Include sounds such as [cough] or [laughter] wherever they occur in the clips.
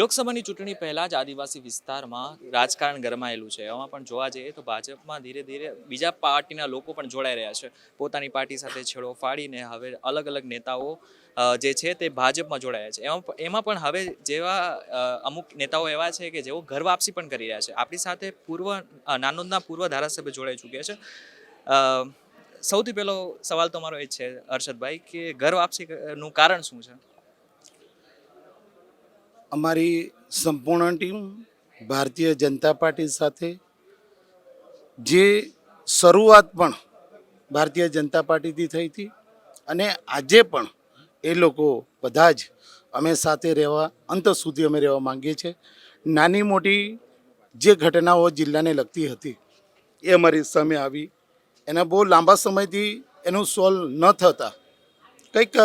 લોકસભાની ચૂંટણી પહેલાં જ આદિવાસી વિસ્તારમાં રાજકારણ ગરમાયેલું છે. એમાં પણ જોવા જઈએ તો ભાજપમાં ધીરે ધીરે બીજા પાર્ટીના લોકો પણ જોડાઈ રહ્યા છે. પોતાની પાર્ટી સાથે છેડો ફાડીને હવે અલગ અલગ નેતાઓ જે છે તે ભાજપમાં જોડાયા છે. એમાં એમાં પણ હવે જેવા અમુક નેતાઓ એવા છે કે જેઓ ઘર વાપસી પણ કરી રહ્યા છે. આપણી સાથે પૂર્વ નાનોદના પૂર્વ ધારાસભ્ય જોડાઈ ચૂક્યા છે. સૌથી પહેલો સવાલ તો મારો એ છે, હર્ષદભાઈ, કે ઘર વાપસીનું કારણ શું છે? અમારી સંપૂર્ણ ટીમ ભારતીય જનતા પાર્ટી સાથે જે શરૂઆત પણ ભારતીય જનતા પાર્ટીથી થઈ હતી અને આજે પણ એ લોકો બધા જ અમે સાથે રહેવા અંત સુધી અમે રહેવા માંગીએ છીએ. નાની મોટી જે ઘટનાઓ જિલ્લાને લગતી હતી એ અમારી સામે આવી. એના બહુ લાંબા સમયથી એનું સોલ્વ ન થતા. કંઈક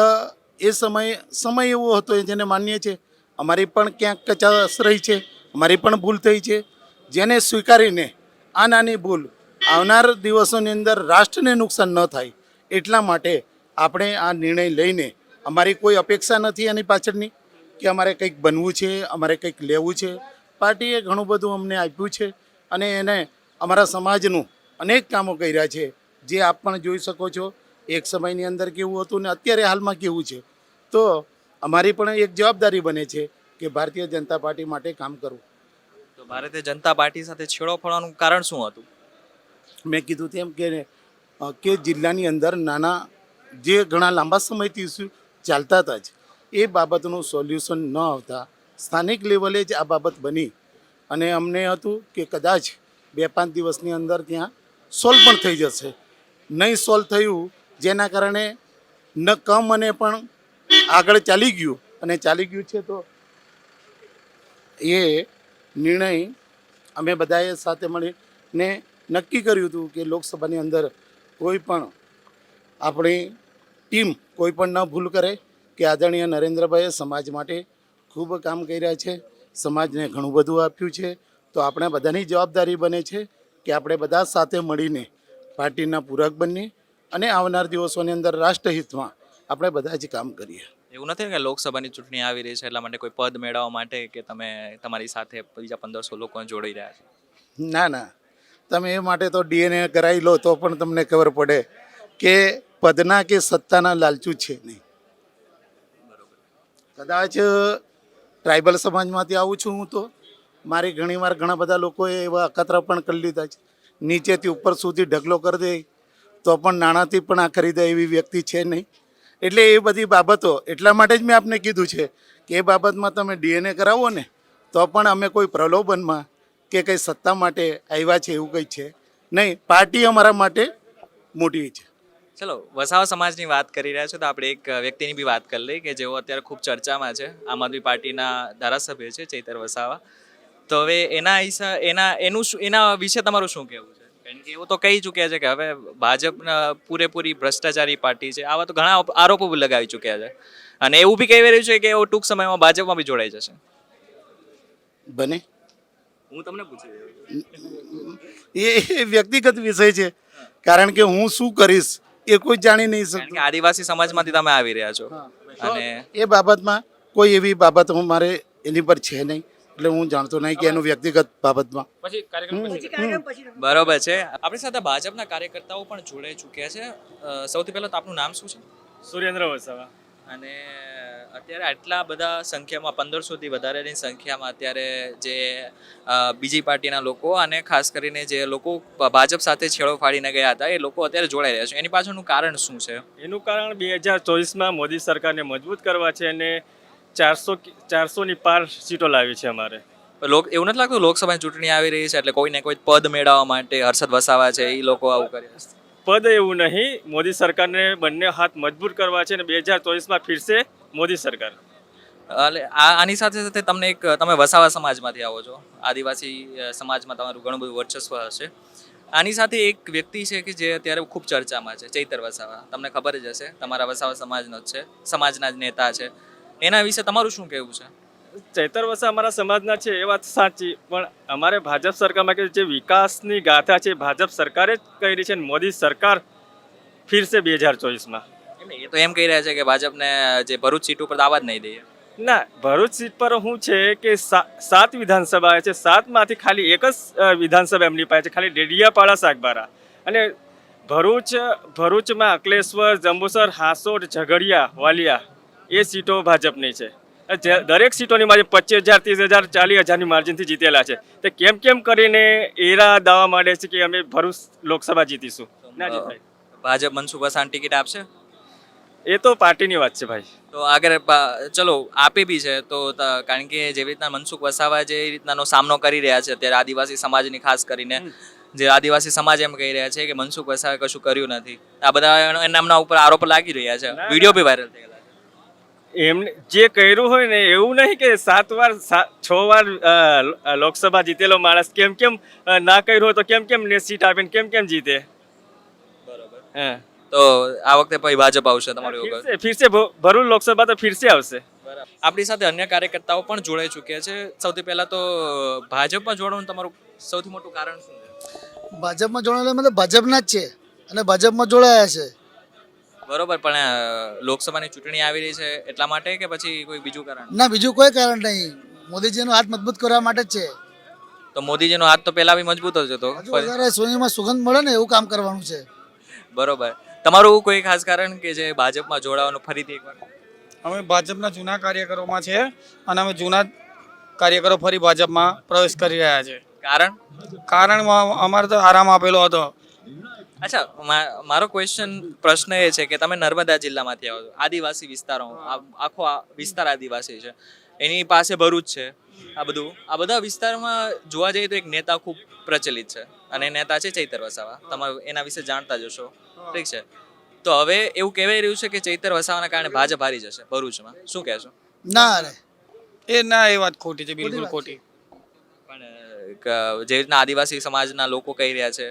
એ સમયે, સમય એવો હતો જેને માનીએ છીએ અમારી પણ ક્યાંક કચાશ રહી છે, અમારી પણ ભૂલ થઈ છે. જેને સ્વીકારીને આ નાની ભૂલ આવનાર દિવસોની અંદર રાષ્ટ્રને નુકસાન ન થાય, એટલા માટે આપણે આ નિર્ણય લઈને અમારી કોઈ અપેક્ષા નથી એની પાછળની કે અમારે કંઈક બનવું છે, અમારે કંઈક લેવું છે. પાર્ટીએ ઘણું બધું અમને આપ્યું છે અને એને અમારા સમાજનું અનેક કામો કર્યા છે. જે આપ પણ જોઈ શકો છો, એક સમયની અંદર કેવું હતું ને અત્યારે હાલમાં કેવું છે. તો અમારી પણ એક જવાબદારી બને છે કે ભારતીય જનતા પાર્ટી માટે કામ કરવું. તો ભારતીય જનતા પાર્ટી સાથે છેડો ફળવાનું કારણ શું હતું? મેં કીધું તેમ કે કે જિલ્લાની અંદર નાના જે ઘણા લાંબા સમયથી ઇસ્યુ ચાલતા હતા જ એ બાબતનું સોલ્યુશન ન આવતા સ્થાનિક લેવલે જ આ બાબત બની. અને અમને હતું કે કદાચ બે પાંચ દિવસની અંદર ત્યાં સોલ્વ પણ થઈ જશે. નહીં સોલ્વ થયું જેના કારણે ન કમ અને પણ આગળ ચાલી ગયું અને ચાલી ગયું છે તો એ નિર્ણય અમે બધાએ સાથે મળીને નક્કી કર્યું હતું કે લોકસભાની અંદર કોઈ પણ આપણી ટીમ કોઈ પણ ન ભૂલ કરે કે આદરણીય નરેન્દ્રભાઈએ સમાજ માટે ખૂબ કામ કર્યા છે, સમાજને ઘણું બધું આપ્યું છે. તો આપણે બધાની જવાબદારી બને છે કે આપણે બધા સાથે મળીને પાર્ટીના પૂરક બનીએ અને આવનાર દિવસોની અંદર રાષ્ટ્રહિતમાં આપણે બધા જ કામ કરીએ. એવું નથી કે લોકસભાની ચૂંટણી આવી રહી છે એટલા માટે કોઈ પદ મેળવવા માટે કે તમે તમારી સાથે બીજા પંદરસો લોકોને જોડી રહ્યા છો? ના ના. તમે એ માટે તો ડીએનએ કરાવી લો તો પણ તમને ખબર પડે કે પદના કે સત્તાના લાલચુ છે નહીં. કદાચ ટ્રાઇબલ સમાજમાંથી આવું છું હું તો. મારી ઘણીવાર ઘણા બધા લોકોએ એવા અકતરા પણ કરી લીધા છે. નીચેથી ઉપર સુધી ઢગલો કરી દે તો પણ નાણાંથી પણ આ ખરીદે એવી વ્યક્તિ છે નહીં. એટલે એ બધી બાબતો, એટલા માટે જ મેં આપને કીધું છે કે એ બાબતમાં તમે ડીએનએ કરાવો ને, તો પણ અમે કોઈ પ્રલોભનમાં કે કંઈ સત્તા માટે આવ્યા છે એવું કંઈ છે નહીં. પાર્ટી અમારા માટે મોટી છે. ચલો, વસાવા સમાજની વાત કરી રહ્યા છો તો આપણે એક વ્યક્તિની બી વાત કરી લઈએ કે જેઓ અત્યારે ખૂબ ચર્ચામાં છે. આમ આદમી પાર્ટીના ધારાસભ્ય છે ચૈતર વસાવા. તો હવે એના એના, એનું શું, એના વિશે તમારું શું કહેવું છે? કારણ કે એવું તો કહી ચૂક્યા છે કે હવે ભાજપના પૂરેપૂરી ભ્રષ્ટાચારી પાર્ટી છે. આવા તો ઘણા આરોપો લગાવી ચૂક્યા છે. અને એવું બી કહી રહ્યું છે કે એવો ટૂંક સમયમાં ભાજપમાં બી જોડાઈ જશે. બને? હું તમને પૂછી એ વ્યક્તિગત વિષય છે. કારણ કે હું શું કરીશ એ કોઈ જાણી નહીં શકે આદિવાસી સમાજમાંથી તમે આવી રહ્યા છો. અને એ બાબતમાં કોઈ એવી બાબત હું મારે એની પર છે નહીં. એટલે હું જાણતો નહીં કે એનું વ્યક્તિગત બાબતમાં. બરોબર છે. આપણી સાથે ભાજપના કાર્યકર્તાઓ પણ જોડાઈ ચૂક્યા છે. સૌથી પહેલા તો આપનું નામ શું છે? સુરેન્દ્ર વસાવા. અને અત્યારે આટલા બધા સંખ્યામાં પંદરસોથી વધારેની સંખ્યામાં અત્યારે જે બીજી પાર્ટીના લોકો અને ખાસ કરીને જે લોકો ભાજપ સાથે છેડો ફાડીને ગયા હતા એ લોકો અત્યારે જોડાઈ રહ્યા છે. એની પાછળનું કારણ શું છે? એનું કારણ બે હજાર ચોવીસમાં મોદી સરકારને મજબૂત કરવા છે અને ચારસો ચારસોની પાર સીટો લાવી છે અમારે. લોક એવું નથી લાગતું લોકસભાની ચૂંટણી આવી રહી છે એટલે કોઈને કોઈ પદ મેળવવા માટે હર્ષદ વસાવા છે એ લોકો આવું કરે છે. પદ એવું નહીં મોદી સરકારને બંને હાથ મજબૂત કરવા છે અને બે હજાર ચોવીસમાં ફિરશે મોદી સરકાર. એટલે આની સાથે સાથે તમને એક તમે વસાવા સમાજમાંથી આવો છો. આદિવાસી સમાજમાં તમારું ઘણું બધું વર્ચસ્વ હશે. આની સાથે એક વ્યક્તિ છે કે જે અત્યારે ખૂબ ચર્ચામાં છે ચૈતર વસાવા. તમને ખબર જ હશે તમારા વસાવા સમાજનો જ છે સમાજના જ નેતા છે. એના વિશે તમારું શું કહેવું છે? ચૈતર વસા અમારા સમાજના છે એ વાત સાચી પણ અમારે ભાજપ સરકારમાં કે જે વિકાસની ગાથા છે ભાજપ સરકારે જ કરી છે ને મોદી સરકાર ફિરશે બે હજાર ચોવીસમાં. એ તો એમ કહી રહ્યા છે કે ભાજપને જે ભરૂચ સીટ ઉપર દાવા જ નહીં દઈએ. ના ભરૂચ સીટ પર શું છે કે સાત વિધાનસભા છે સાતમાંથી ખાલી એક જ વિધાનસભા એમની પાસે છે ખાલી ડેડિયાપાડા સાગબારા. અને ભરૂચ ભરૂચમાં અકલેશ્વર જંબુસર હાસોડ ઝઘડિયા વાલિયા એ સીટો ભાજપની છે. દરેક સીટોની માર્જિન પચીસ હજાર ત્રીસ હજાર ચાલીસ હજારની માર્જિનથી જીતેલા છે. તે કેમ કેમ કરીને એરા દાવા માંડે છે કે અમે ભરૂચ લોકસભા જીતીશું? ના જીતાય ભાજપ મનસુખ વસાવાની ટિકિટ આપશે? એ તો પાર્ટીની વાત છે ભાઈ. તો આગળ ચલો આપે બી છે. તો કારણ કે જેવી રીતના મનસુખ વસાવા જે રીતનાનો સામનો કરી રહ્યા છે અત્યારે આદિવાસી સમાજની ખાસ કરીને. જે આદિવાસી સમાજ એમ કહી રહ્યા છે કે મનસુખ વસાવે કશું કર્યું નથી. આ બધા એમના ઉપર આરોપ લાગી રહ્યા છે. વીડિયો બી વાયરલ થયેલા એમને જે કર્યું હોય ને એવું નહીં કે સાત વાર છ વાર લોકસભા જીતેલો માણસ કેમ કેમ ના કર્યું હોય તો કેમ કેમ ને સીટ આપીને કેમ કેમ જીતે? બરોબર. હા. તો આ વખતે પછી ભાજપ આવશે તમારું વખત ફિરસે ભરૂચ લોકસભા તો ફિરસે આવશે. આપણી સાથે અન્ય કાર્યકર્તાઓ પણ જોડાઈ ચૂક્યા છે. સૌથી પહેલા તો ભાજપમાં જોડવાનું તમારું સૌથી મોટું કારણ શું છે? ભાજપમાં જોડાયેલા મતલબ ભાજપના જ છે અને ભાજપમાં જોડાયા છે. બરોબર પણ લોકસભાની ચૂંટણી આવી રહી છે એટલા માટે કે પછી કોઈ બીજું કારણ? ના બીજું કોઈ કારણ નહીં. મોદીજીનો હાથ મજબૂત કરવા માટે જ છે. તો મોદીજીનો હાથ તો પહેલા બી મજબૂત જ હતો. વધારે સોનીમાં સુગંધ મળે ને એવું કામ કરવાનું છે. બરોબર. તમારું કોઈ ખાસ કારણ કે જે ભાજપમાં જોડાવાનું ફરીથી એકવાર? અમે ભાજપના જૂના કાર્યકરોમાં છે અને અમે જૂના કાર્યકરો ફરી ભાજપમાં પ્રવેશ કરી રહ્યા છે. કારણ? કારણ અમારે તો આરામ આપેલો હતો. અચ્છા મારો ક્વેશ્ચન પ્રશ્ન એ છે કે તમે નર્મદા જિલ્લામાંથી આવો છો. આદિવાસી વિસ્તારો આખો વિસ્તાર આદિવાસી છે. એની પાસે ભરૂચ છે આ બધું. આ બધા વિસ્તારમાં જોવા જઈએ તો એક નેતા ખૂબ પ્રચલિત છે. અને નેતા છે ચૈતર વસાવા. તમે એના વિશે જાણતા જશો ઠીક છે. તો હવે એવું કહેવાય રહ્યું છે કે ચૈતર વસાવાના કારણે ભાજપ હારી જશે ભરૂચમાં. શું કહેશો? ના રે. એ ના એ વાત ખોટી છે બિલકુલ ખોટી. પણ જે રીતના આદિવાસી સમાજના લોકો કહી રહ્યા છે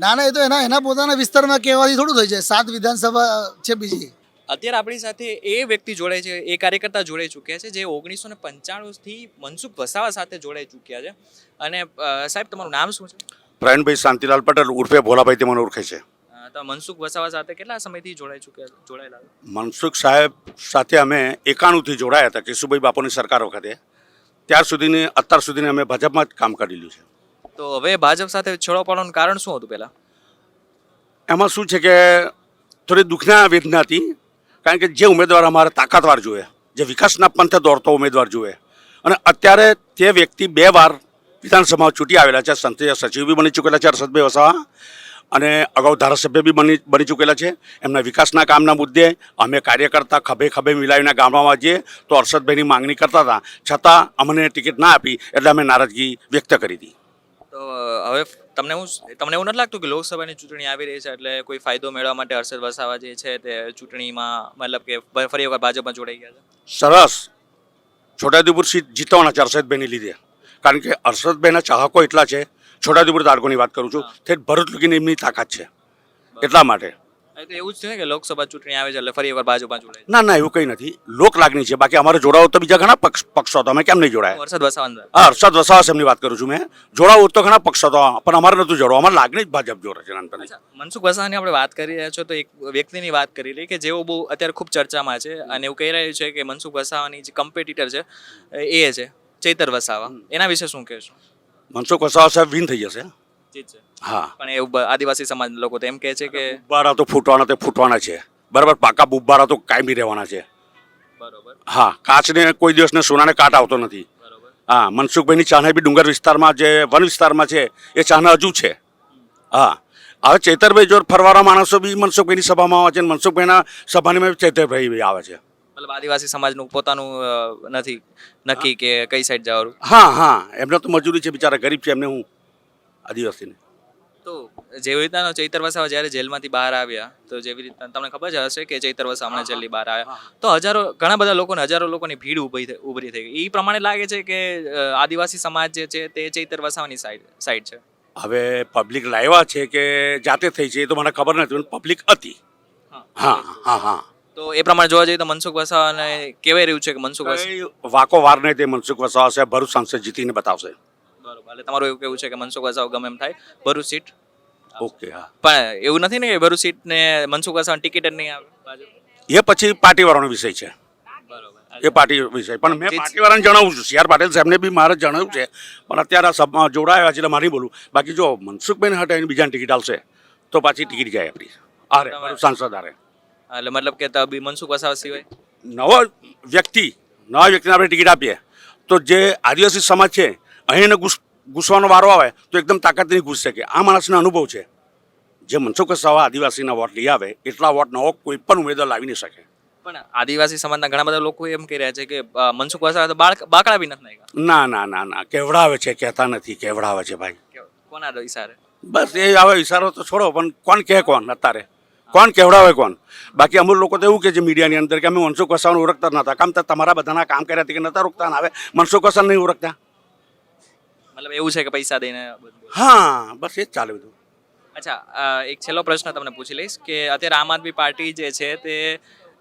ના ના એ તો એના એના પોતાના વિસ્તારમાં કહેવાથી થોડું થઈ જાય. સાત વિધાનસભા છે બીજી. અત્યારે આપણી સાથે એ વ્યક્તિ જોડાય છે એ કાર્યકર્તા જોડાઈ ચૂક્યા છે જે ઓગણીસો ને પંચાણુંથી મનસુખ વસાવા સાથે જોડાઈ ચૂક્યા છે. અને સાહેબ તમારું નામ શું છે? પ્રવીણભાઈ શાંતિલાલ પટેલ ઉર્ફે ભોલાભાઈ તે મને ઓળખે છે. તો મનસુખ વસાવા સાથે કેટલા સમયથી જોડાઈ ચૂક્યા જોડાયેલા મનસુખ સાહેબ સાથે અમે એકાણુંથી જોડાયા હતા કેશુભાઈ બાપુની સરકાર વખતે. ત્યાર સુધીની અત્યાર સુધીને અમે ભાજપમાં જ કામ કરેલું છે. તો હવે ભાજપ સાથે છેડો પાડવાનું કારણ શું હતું પહેલા? એમાં શું છે કે થોડી દુઃખના વેદના હતી, કારણ કે જે ઉમેદવાર અમારે તાકાતવાર જોઈએ જે વિકાસના પંથે દોડતો ઉમેદવાર જોઈએ અને અત્યારે તે વ્યક્તિ બે વાર વિધાનસભામાં ચૂંટી આવેલા છે, સંસદીય સચિવ બી બની ચૂકેલા છે હર્ષદભાઈ વસાવા, અને અગાઉ ધારાસભ્ય બી બની બની ચૂકેલા છે. એમના વિકાસના કામના મુદ્દે અમે કાર્યકર્તા ખભે ખભે મિલાવીને ગામડામાં જઈએ તો હર્ષદભાઈની માંગણી કરતા હતા. છતાં અમને ટિકિટ ના આપી, એટલે અમે નારાજગી વ્યક્ત કરી હતી. તો હવે તમને હું તમને એવું નથી લાગતું કે લોકસભાની ચૂંટણી આવી રહી છે એટલે કોઈ ફાયદો મેળવવા માટે હર્ષદ વસાવા જે છે તે ચૂંટણીમાં મતલબ કે ફરી એકવાર ભાજપમાં જોડાઈ ગયા છે? સરસ. છોટાઉદેપુર સીટ જીતવાના છે હર્ષદભાઈની લીધે. કારણ કે હર્ષદભાઈના ચાહકો એટલા છે. છોટાઉદેપુર તાલુકાની વાત કરું છું. તે ભરૂચ લગીને એમની તાકાત છે. એટલા માટે. તો એવું જ છે ને કે લોકસભા ચૂંટણી આવે છે એટલે ફરી એકવાર ભાજપમાં જોડાય ના ના એવું કંઈ નથી. લોક લાગણી છે. બાકી અમારે જોડાવો તો બીજા ઘણા પક્ષ પક્ષો હતા અમે કેમ નહીં જોડાયા? હર્ષદ વસાવા હા હર્ષદ વસાવા એમની વાત કરું છું મેં. જોડાવું તો ઘણા પક્ષો હતા પણ અમારે નતું જોડો અમારે લાગણી જ ભાજપ જોડે છે મનસુખ વસાવાની આપણે વાત કરી રહ્યા છો તો એક વ્યક્તિની વાત કરી લઈએ કે જેઓ બહુ અત્યારે ખૂબ ચર્ચામાં છે અને એવું કહી રહ્યું છે કે મનસુખ વસાવાની જે કમ્પિટિટર છે એ છે ચૈતર વસાવા. એના વિશે શું કહેશો? મનસુખ વસાવા સાહેબ વિન થઈ જશે. હા. પણ એવું આદિવાસી સમાજના લોકો તો એમ કહે છે કે બુબ્બારા તો ફૂટવાના તે ફૂટવાના છે. બરાબર? પાકા બુબ્બારા તો કાયમી રહેવાના છે. બરોબર. હા કાચને કોઈ દિવસને સોનાને કાટ આવતો નથી. હા મનસુખભાઈની ચાહના બી ડુંગર વિસ્તારમાં જે વન વિસ્તારમાં છે એ ચાહના હજુ છે. હા. હવે ચેતરભાઈ જો ફરવાના માણસો બી મનસુખભાઈની સભામાં આવે છે મનસુખભાઈના સભાની ચેતરભાઈ આવે છે. મતલબ આદિવાસી સમાજનું પોતાનું નથી નક્કી કે કઈ સાઈડ જવાનું? હા હા. એમને તો મજૂરી છે બિચારા ગરીબ છે એમને હું આદિવાસીને. તો જેવી રીતના ચૈતર વસાવા જ્યારે જેલમાંથી બહાર આવ્યા તો જેવી રીતના તમને ખબર જ હશે કે ચૈતર વસાવા હમણાં જેલની બહાર આવ્યા. તો હજારો ઘણા બધા લોકોને હજારો લોકોની ભીડ ઊભી ઉભરી થઈ ગઈ. એ પ્રમાણે લાગે છે કે આદિવાસી સમાજ જે છે તે ચૈતર વસાવાની સાઈડ સાઈડ છે. હવે પબ્લિક લાવ્યા છે કે જાતે થઈ છે એ તો મને ખબર નથી પબ્લિક હતી. હા. હા હા તો એ પ્રમાણે જોવા જઈએ તો મનસુખ વસાવાને કહેવાય રહ્યું છે કે મનસુખ વસાવા વાકો વાર નહીં તે મનસુખ વસાવા છે ભરૂચ સાંસદ જીતીને બતાવશે. એટલે તમારું એવું કેવું છે કે મનસુખ વસાવ ગમે એમ થાય. ભરૂચ સીટ. ઓકે હા. પણ એવું નથી ને કે ભરૂચ સીટ ને મનસુખ વસાવાની ટિકિટ જ નહીં આવે? એ પછી પાર્ટીવાળાનો વિષય છે. બરોબર. એ પાર્ટી વિષય. પણ મેં પાર્ટીવાળાને જણાવું છું. સી આર પાટીલ સાહેબને બી મારે જણાવ્યું છે. પણ અત્યારે આ સભામાં જોડાયા છે એટલે મારી બોલું બાકી જો મનસુખભાઈને હટાવીને બીજાને ટિકિટ આવશે તો પાછી ટિકિટ જાય આપણી. આરે સાંસદ આરે. એટલે મતલબ કે તબી મનસુખ વસાવા સિવાય? નવો વ્યક્તિ નવા વ્યક્તિને આપણે ટિકિટ આપીએ. તો જે આદિવાસી સમાજ છે અહીંને ઘૂસવાનો વારો આવે તો એકદમ તાકાતથી ઘૂસી શકે. આ માણસનો અનુભવ છે. જે મનસુખ વસાવા આદિવાસીના વોટ લઈ આવે એટલા વોટ નવો કોઈ પણ ઉમેદવાર લાવી નહીં શકે. પણ આદિવાસી સમાજના ઘણા બધા લોકો એમ કહી રહ્યા છે કે મનસુખ વસાવા તો બાકડા બી નથી ના ના ના ના. કેવડાવે છે કહેતા નથી કેવડાવે છે ભાઈ. કોના ઈશારે? બસ એ હવે ઈશારો તો છોડો પણ કોણ કહે કોણ અત્યારે? કોણ કેવડાવે કોણ? બાકી અમુક લોકો તો એવું કે છે મીડિયાની અંદર કે અમે મનસુખ વસાવાને ઓળખતા નતા કામ તો તમારા બધાના કામ કર્યા કે નતા રોકતા આવે મનસુખ વસાવા નહીં ઓળખતા? મતલબ એવું છે કે પૈસા દઈને હા બસ એ જ ચાલે બધું. અચ્છા એક છેલ્લો પ્રશ્ન તમને પૂછી લઈશ કે અત્યારે આમ આદમી પાર્ટી જે છે તે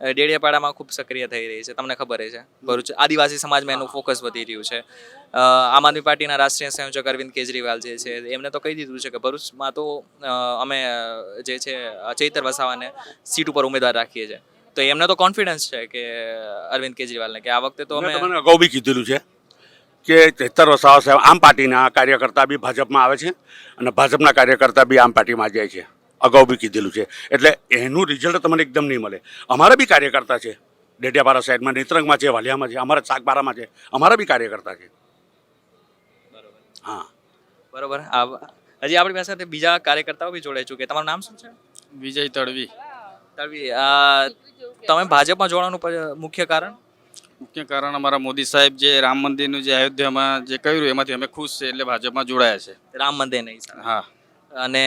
ડેડિયાપાડામાં ખૂબ સક્રિય થઈ રહી છે. તમને ખબર છે. ભરૂચ આદિવાસી સમાજમાં એનું ફોકસ વધી રહ્યું છે. આમ આદમી પાર્ટીના રાષ્ટ્રીય સંયોજક અરવિંદ કેજરીવાલ જે છે એમને તો કહી દીધું છે કે ભરૂચમાં તો અમે જે છે ચૈતર વસાવાને સીટ ઉપર ઉમેદવાર રાખીએ છીએ. તો એમને તો કોન્ફિડન્સ છે કે અરવિંદ કેજરીવાલને કે આ વખતે તો અમે અગાઉ બી કીધેલું છે. કે તેતર વસાવા સાહેબ આમ પાર્ટીના કાર્યકર્તા બી ભાજપમાં આવે છે અને ભાજપના કાર્યકર્તા બી આમ પાર્ટીમાં જાય છે. અગાઉ બી કીધેલું છે. એટલે એનું રિઝલ્ટ તમને એકદમ નહીં મળે. અમારા બી કાર્યકર્તા છે. ડેડિયાપારા સાઈડમાં નેત્રંગમાં છે વાલિયામાં છે અમારા સાગબારામાં છે. અમારા બી કાર્યકર્તા છે. હા. બરોબર. હજી આપણી પાસે બીજા કાર્યકર્તાઓ બી જોડાઈ ચૂકે તમારું નામ શું છે? વિજય તડવી. તળવી આ તમે ભાજપમાં જોડાવાનું મુખ્ય કારણ? મુખ્ય કારણ અમારા મોદી સાહેબ જે રામ મંદિરનું જે અયોધ્યામાં જે કર્યું એમાંથી અમે ખુશ છે એટલે ભાજપમાં જોડાયા છે. રામ મંદિર નહીં હા. અને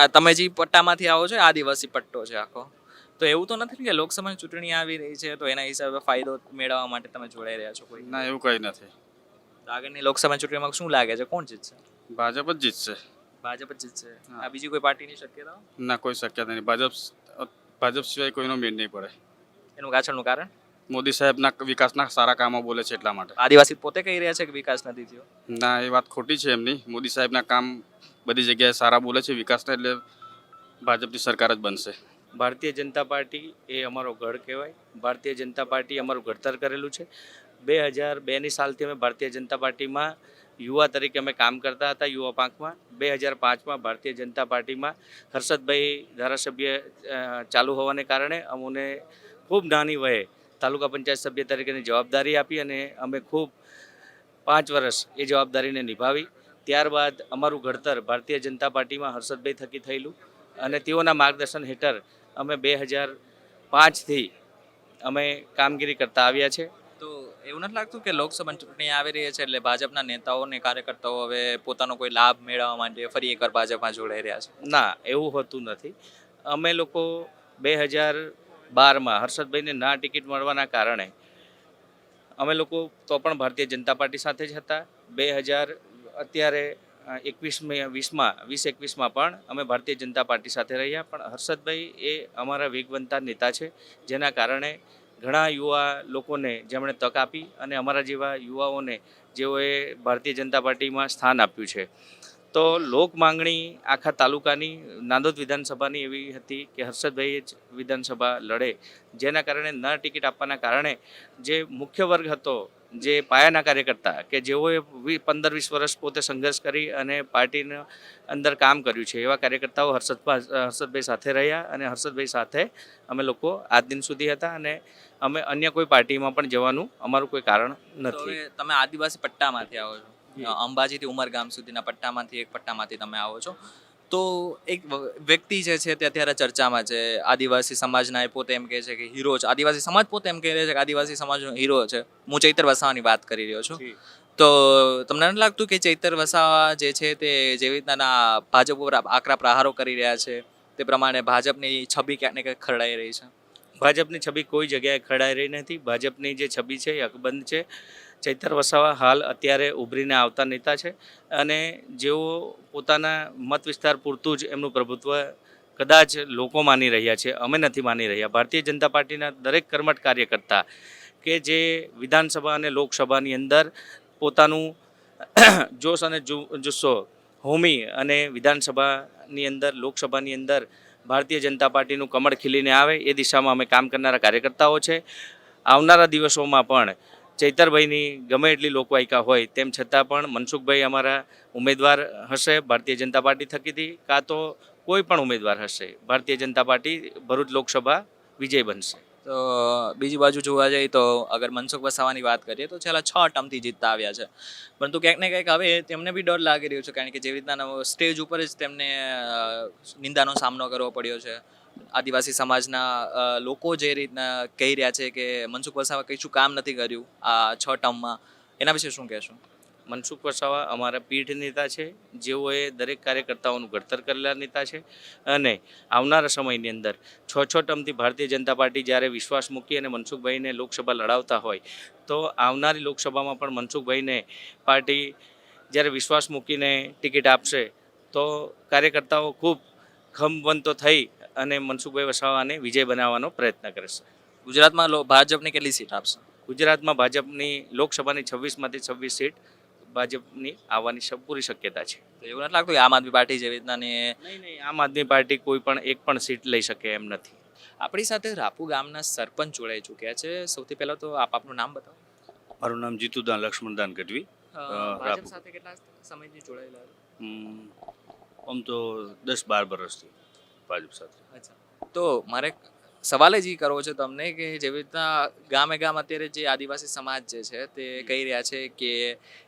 આ તમે જે પટ્ટામાંથી આવો છો આદિવાસી પટ્ટો છે આખો. તો એવું તો નથી કે લોકસભાની ચૂંટણી આવી રહી છે તો એના હિસાબે ફાયદો મેળવવા માટે તમે જોડાઈ રહ્યા છો કોઈ? ના એવું કંઈ નથી. આગળની લોકસભા ચૂંટણીમાં શું લાગે છે? કોણ જીતશે? ભાજપ જ જીતશે. ભાજપ જ જીતશે. આ બીજી કોઈ પાર્ટીની શક્યતા ના કોઈ શક્યતા નહીં. ભાજપ ભાજપ સિવાય કોઈનો મેળ નહીં પડે. એનું પાછળનું કારણ? મોદી સાહેબના વિકાસના સારા કામો બોલે છે એટલા માટે. આદિવાસી પોતે કહી રહ્યા છે કે વિકાસ નથી થયો? ના એ વાત ખોટી છે એમની. મોદી સાહેબના કામ બધી જગ્યાએ સારા બોલે છે વિકાસના એટલે ભાજપની સરકાર જ બનશે. ભારતીય જનતા પાર્ટી એ અમારો ગઢ કહેવાય. ભારતીય જનતા પાર્ટી અમારું ઘડતર કરેલું છે. બે હજાર બેની સાલથી અમે ભારતીય જનતા પાર્ટીમાં યુવા તરીકે અમે કામ કરતા હતા યુવા પાંખમાં. બે હજાર પાંચમાં ભારતીય જનતા પાર્ટીમાં હર્ષદભાઈ ધારાસભ્ય ચાલુ હોવાને કારણે અમને ખૂબ નાની વયે તાલુકા પંચાયત સભ્ય તરીકેની જવાબદારી આપી અને અમે ખૂબ પાંચ વર્ષ એ જવાબદારીને નિભાવી. ત્યારબાદ અમારું ઘડતર ભારતીય જનતા પાર્ટીમાં હર્ષદભાઈ થકી થયેલું અને તેઓના માર્ગદર્શન હેઠળ અમે બે હજાર પાંચથી અમે કામગીરી કરતા આવ્યા છે. તો એવું નથી લાગતું કે લોકસભા ચૂંટણી આવી રહી છે એટલે ભાજપના નેતાઓ અને કાર્યકર્તાઓ હવે પોતાનો કોઈ લાભ મેળવવા માટે ફરી એકવાર ભાજપમાં જોડાઈ રહ્યા છે? ના એવું હોતું નથી. અમે લોકો બે હજાર બારમાં હર્ષદભાઈને ના ટિકિટ મળવાના કારણે અમે લોકો તો પણ ભારતીય જનતા પાર્ટી સાથે જ હતા. બે હજાર અત્યારે એકવીસ વીસમાં, વીસ એકવીસમાં પણ અમે ભારતીય જનતા પાર્ટી સાથે રહ્યા. પણ હર્ષદભાઈ એ અમારા વેગવંતા નેતા છે, જેના કારણે ઘણા યુવા લોકોને જેમણે તક આપી અને અમારા જેવા યુવાઓને જેઓએ ભારતીય જનતા પાર્ટીમાં સ્થાન આપ્યું છે. તો લોક માંગણી આખા તાલુકાની નાંદોદ વિધાનસભાની એવી હતી કે હર્ષદભાઈએ જ વિધાનસભા લડે. જેના કારણે ન ટિકિટ આપવાના કારણે જે મુખ્ય વર્ગ હતો જે પાયાના કાર્યકર્તા કે જેઓએ પંદર વીસ વર્ષ પોતે સંઘર્ષ કરી અને પાર્ટીના અંદર કામ કર્યું છે એવા કાર્યકર્તાઓ હર્ષદભાઈ હર્ષદભાઈ સાથે રહ્યા અને હર્ષદભાઈ સાથે અમે લોકો આજ દિન સુધી હતા અને અમે અન્ય કોઈ પાર્ટીમાં પણ જવાનું અમારું કોઈ કારણ નથી. તમે આદિવાસી પટ્ટામાંથી આવો છો. અંબાજીથી ઉમરગામ સુધીના પટ્ટામાંથી એક પટ્ટામાંથી તમે આવો છો. તો એક વ્યક્તિ જે છે તે અત્યારે ચર્ચામાં છે. આદિવાસી સમાજના એ પોતે એમ કહે છે કે હીરો છે. આદિવાસી સમાજ પોતે એમ કહે છે કે આદિવાસી સમાજનો હીરો છે. હું ચૈતર વસાવાની વાત કરી રહ્યો છું. તો તમને નથી લાગતું કે ચૈતર વસાવા જે છે તે જેવી રીતના ભાજપ ઉપર આકરા પ્રહારો કરી રહ્યા છે? તે પ્રમાણે ભાજપની છબી ક્યાંક ને ક્યાંક ખરડાઈ રહી છે. ભાજપની છબી કોઈ જગ્યાએ ખડાઈ રહી નથી. ભાજપની જે છબી છે એ અકબંધ છે. ચૈતર વસાવા હાલ અત્યારે ઉભરીને આવતા નેતા છે અને જેઓ પોતાના મત વિસ્તાર પૂરતું જ એમનું પ્રભુત્વ કદાચ લોકો માની રહ્યા છે, અમે નથી માની રહ્યા. ભારતીય જનતા પાર્ટીના દરેક કર્મઠ કાર્યકર્તા કે જે વિધાનસભા અને લોકસભાની અંદર પોતાનું [coughs] જોશ અને જુસ્સો, હોમી અને વિધાનસભાની અંદર, લોકસભાની અંદર ભારતીય જનતા પાર્ટીનું કમળ ખીલીને આવે, એ દિશામાં અમે કામ કરનારા કાર્યકર્તાઓ છે. આવનારા દિવસોમાં પણ ચૈતરભાઈની ગમે એટલી લોકવાયકા હોય, તેમ છતાં પણ મનસુખભાઈ અમારા ઉમેદવાર હશે. ભારતીય જનતા પાર્ટી થકીથી કાં તો કોઈ પણ ઉમેદવાર હશે. ભારતીય જનતા પાર્ટી ભરૂચ લોકસભા વિજય બનશે. તો બીજી બાજુ જોવા જઈએ તો અગર મનસુખ વસાવાની વાત કરીએ તો છેલ્લા છ ટર્મથી જીતતા આવ્યા છે. પરંતુ ક્યાંક ને ક્યાંક હવે તેમને બી ડર લાગી રહ્યો છે, કારણ કે જેવી રીતના સ્ટેજ ઉપર જ તેમને નિંદાનો સામનો કરવો પડ્યો છે. આદિવાસી સમાજના લોકો જે રીતના કહી રહ્યા છે કે મનસુખ વસાવા કશું કામ નથી કર્યું આ છ ટર્મમાં, એના વિશે શું કહેશો? મનસુખ વસાવા અમારા પીઢ નેતા છે, જેઓએ દરેક કાર્યકર્તાઓનું ઘડતર કરેલા નેતા છે અને આવનારા સમયની અંદર છ છ ટર્મથી ભારતીય જનતા પાર્ટી જ્યારે વિશ્વાસ મૂકી અને મનસુખભાઈને લોકસભા લડાવતા હોય, તો આવનારી લોકસભામાં પણ મનસુખભાઈને પાર્ટી જ્યારે વિશ્વાસ મૂકીને ટિકિટ આપશે, તો કાર્યકર્તાઓ ખૂબ ખમવંતો થઈ અને મનસુખભાઈ વસાવાને વિજય બનાવવાનો પ્રયત્ન કરશે ગુજરાતમાં ભાજપને કેટલી સીટ આપશે? ગુજરાતમાં ભાજપની લોકસભાની છવ્વીસમાંથી છવ્વીસ સીટ ભાજપની આવવાની પૂરી શક્યતા છે. તો એવું નથી લાગતું કે આમ આદમી પાર્ટી જેવી રીતના ને નહીં નહીં આમ આદમી પાર્ટી કોઈ પણ એક પણ સીટ લઈ શકે એમ નથી. આપણી સાથે રાપુ ગામના સરપંચ જોડાઈ ચૂક્યા છે. સૌથી પહેલા તો આપ આપનું નામ બતાવો. મારું નામ જીતુદાન લક્ષ્મણદાન ગઢવી. રાપુ. ભાજપ સાથે કેટલા સમયથી જોડાયેલા? આમ તો દસ બાર વર્ષથી ભાજપ સાથે. તો મારે સવાલ જ એ કરવો છે તમને કે જેવી રીતના ગામે ગામ અત્યારે જે આદિવાસી સમાજ જે છે તે કહી રહ્યા છે કે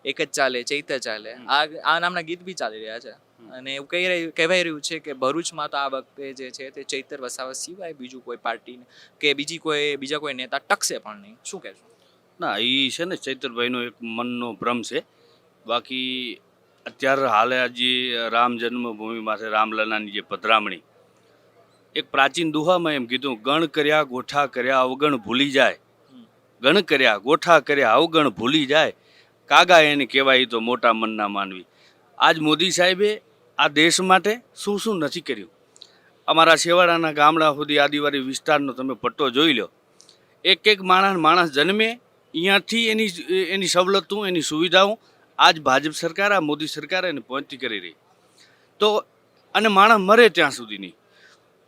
એક જ ચાલે ચૈતર ચાલે. આ આ નામના ગીત બી ચાલી રહ્યા છે. અને એવું કહી રહ્યું કહેવાય રહ્યું છે કે ભરૂચમાં તો આ વખતે જે છે તે ચૈતર વસાવા સિવાય બીજું કોઈ પાર્ટી કે બીજી કોઈ બીજા કોઈ નેતા ટકશે પણ નહીં. શું કહેશો? ના એ છે ને ચૈતરભાઈનો એક મનનો ભ્રમ છે. બાકી અત્યારે હાલે આજે રામ જન્મભૂમિ માટે રામલલાની જે પધરામણી એક પ્રાચીન દુહામાં એમ કીધું, ગણ કર્યા, ગોઠા કર્યા, અવગણ ભૂલી જાય. ગણ કર્યા, ગોઠા કર્યા, અવગણ ભૂલી જાય. કાગા એને કહેવાય તો મોટા મનના માનવી. આજ મોદી સાહેબે આ દેશ માટે શું શું નથી કર્યું? અમારા શેવાડાના ગામડા સુધી આદિવાસી વિસ્તારનો તમે પટ્ટો જોઈ લો. એક એક માણસ માણસ જન્મે અહીંયાથી એની એની સવલતું, એની સુવિધાઓ આજ ભાજપ સરકાર, આ મોદી સરકાર એને પહોંચતી કરી રહી. તો, અને માણસ મરે ત્યાં સુધીની.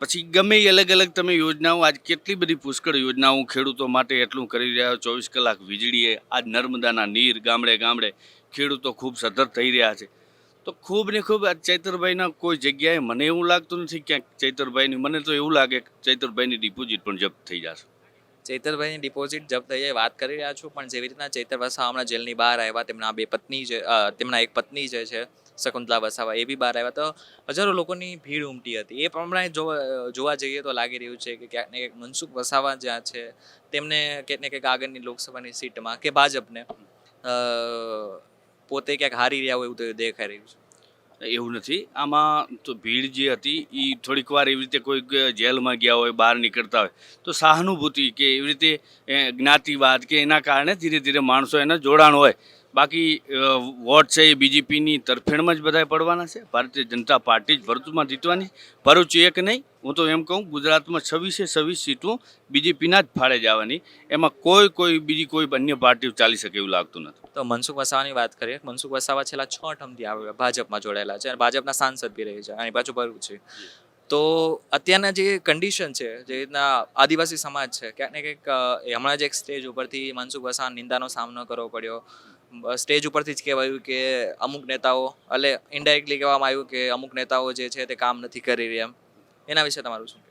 પછી ગમે એ અલગ અલગ તમે યોજનાઓ, આજ કેટલી બધી પુષ્કળ યોજનાઓ ખેડૂતો માટે એટલું કરી રહ્યા ચોવીસ કલાક વીજળીએ, આજ નર્મદાના નીર ગામડે ગામડે ખેડૂતો ખૂબ સતત થઈ રહ્યા છે. તો ખૂબ ને ખૂબ આ ચૈતરભાઈના કોઈ જગ્યાએ મને એવું લાગતું નથી ક્યાંક ચૈતરભાઈની, મને તો એવું લાગે કે ચૈતરભાઈની ડિપોઝિટ પણ જપ્ત થઈ જશે. ચૈતરભાઈની ડિપોઝિટ જપ્ત થઈ જાય વાત કરી રહ્યા છો, પણ જેવી રીતના ચૈતર વસાવા હમણાં જેલની બહાર આવ્યા, તેમના બે પત્ની જે તેમના એક પત્ની જે છે શકુંતલા વસાવા, એ બી બહાર આવ્યા. તો હજારો લોકોની ભીડ ઉમટી હતી. એ પ્રમાણે જોવા જઈએ તો લાગી રહ્યું છે કે ક્યાંક ને ક્યાંક મનસુખ વસાવા જ્યાં છે, તેમને ક્યાંક ને ક્યાંક આગળની લોકસભાની સીટમાં કે ભાજપને પોતે ક્યાંક હારી રહ્યા હોય એવું તો દેખાઈ રહ્યું છે. એવું નથી. આમાં તો ભીડ જે હતી એ થોડીક વાર એવી રીતે કોઈક જેલમાં ગયા હોય, બહાર નીકળતા હોય, તો સહાનુભૂતિ કે એવી રીતે જ્ઞાતિવાદ કે એના કારણે ધીરે ધીરે માણસો એના જોડાણ હોય. બાકી વોટ છે એ બીજેપીની તરફેણમાં જ બધાય પડવાના છે. ભારતીય જનતા પાર્ટી જ ભરૂચમાં જીતવાની. ભરૂચ એક નહીં, હું તો એમ કહું ગુજરાતમાં છવ્વીસે છવ્વીસ સીટો બીજેપીના જ ફાળે જવાની એમાં કોઈ કોઈ, બીજી કોઈ અન્ય પાર્ટીઓ ચાલી શકે એવું લાગતું નથી. તો મનસુખ વસાવાની વાત કરીએ. મનસુખ વસાવા છેલ્લા છ ટર્મથી આવે ભાજપમાં જોડાયેલા છે અને ભાજપના સાંસદ બી રહે છે. અને પાછું ભરૂચ છે. તો અત્યારના જે કન્ડિશન છે, જે રીતના આદિવાસી સમાજ છે, ક્યાંક ને ક્યાંક હમણાં જ એક સ્ટેજ ઉપરથી મનસુખ વસાવા નિંદાનો સામનો કરવો પડ્યો. સ્ટેજ ઉપરથી જ કહેવાયું કે અમુક નેતાઓ, એટલે ઇન્ડાયરેક્ટલી કહેવામાં આવ્યું કે અમુક નેતાઓ જે છે તે કામ નથી કરી રહ્યા એના વિશે તમારું શું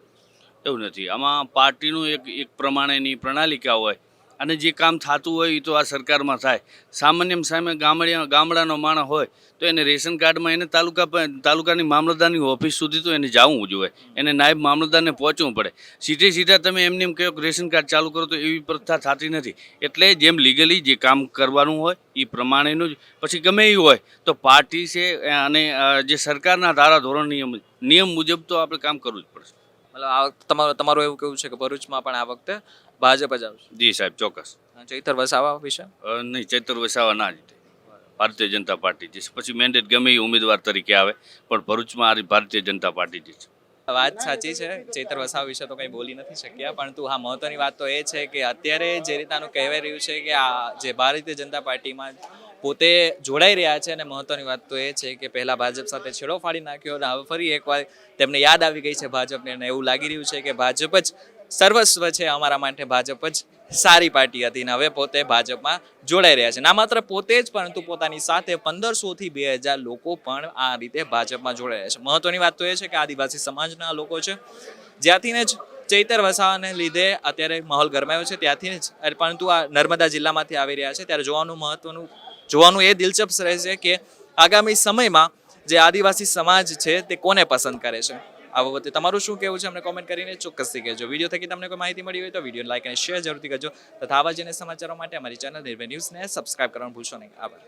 એવું નથી. આમાં પાર્ટીનું એક એક પ્રમાણેની પ્રણાલિકા હોય. અને જે કામ થતું હોય એ તો આ સરકારમાં થાય. સામાન્ય સામે ગામડિયા ગામડાનો માણસ હોય, તો એને રેશન કાર્ડમાં એને તાલુકા તાલુકાની મામલતદારની ઓફિસ સુધી તો એને જવું જોઈએ એને નાયબ મામલતદારને પહોંચવું પડે. સીધે સીધા તમે એમને એમ કહો કે રેશન કાર્ડ ચાલુ કરો તો એવી પ્રથા થતી નથી. એટલે જેમ લીગલી જે કામ કરવાનું હોય એ પ્રમાણેનું જ. પછી ગમે એ હોય, તો પાર્ટી છે, અને જે સરકારના ધારાધોરણ નિયમ નિયમ મુજબ તો આપણે કામ કરવું જ પડશે. મતલબ આ તમારું તમારું એવું કેવું છે કે ભરૂચમાં પણ આ વખતે ભાજપ જ આવશે. જી સાહેબ ચોક્કસ. ચૈતર વસાવા વિશે? નહીં ચૈતર વસાવા ના જીતે ભારતીય જનતા પાર્ટી જીતશે પછી મેન્ડેટ ગમે એ ઉમેદવાર તરીકે આવે પણ ભરૂચમાં આ ભારતીય જનતા પાર્ટી જીતશે વાત સાચી છે. ચૈતર વસાવ વિશે તો કંઈ બોલી નથી શક્યા પરંતુ હા મહત્વની વાત તો એ છે કે અત્યારે જે રીતનું કહેવાય રહ્યું છે કે આ જે ભારતીય જનતા પાર્ટીમાં પોતે જોડાઈ રહ્યા છે અને મહત્વની વાત તો એ છે કે પહેલા ભાજપ સાથે છેડો ફાડી નાખ્યો અને હવે ફરી એકવાર તેમને યાદ આવી ગઈ છે ભાજપને અને એવું લાગી રહ્યું છે કે ભાજપ જ સર્વસ્વ છે અમારા માટે ભાજપ જ. સારી પાર્ટી હતી ને હવે પોતે ભાજપમાં જોડાઈ રહ્યા છે. ના માત્ર પોતે જ, પરંતુ પોતાની સાથે પંદરસોથી બે હજાર લોકો પણ આ રીતે ભાજપમાં જોડાઈ રહ્યા છે. મહત્વની વાત તો એ છે કે આદિવાસી સમાજના લોકો છે. જ્યાંથીને જ ચૈતર વસાવાને લીધે અત્યારે માહોલ ગરમાયો છે, ત્યાંથી જ. પરંતુ આ નર્મદા જિલ્લામાંથી આવી રહ્યા છે, ત્યારે જોવાનું મહત્વનું, જોવાનું એ દિલચસ્પ રહેશે કે આગામી સમયમાં જે આદિવાસી સમાજ છે તે કોને પસંદ કરે છે? આ બાબતે તમારું શું કહેવું છે? અમને કોમેન્ટ કરીને ચોક્કસથી કહેજો. વીડિયો થકી તમને કોઈ માહિતી મળી હોય તો વીડિયો લાઇક અને શેર જરૂરથી કરજો. તથા આવા જ સમાચારો માટે અમારી ચેનલ નિર્ભય ન્યૂઝને સબસ્ક્રાઇબ કરવાનું ભૂલશો નહીં. આભાર.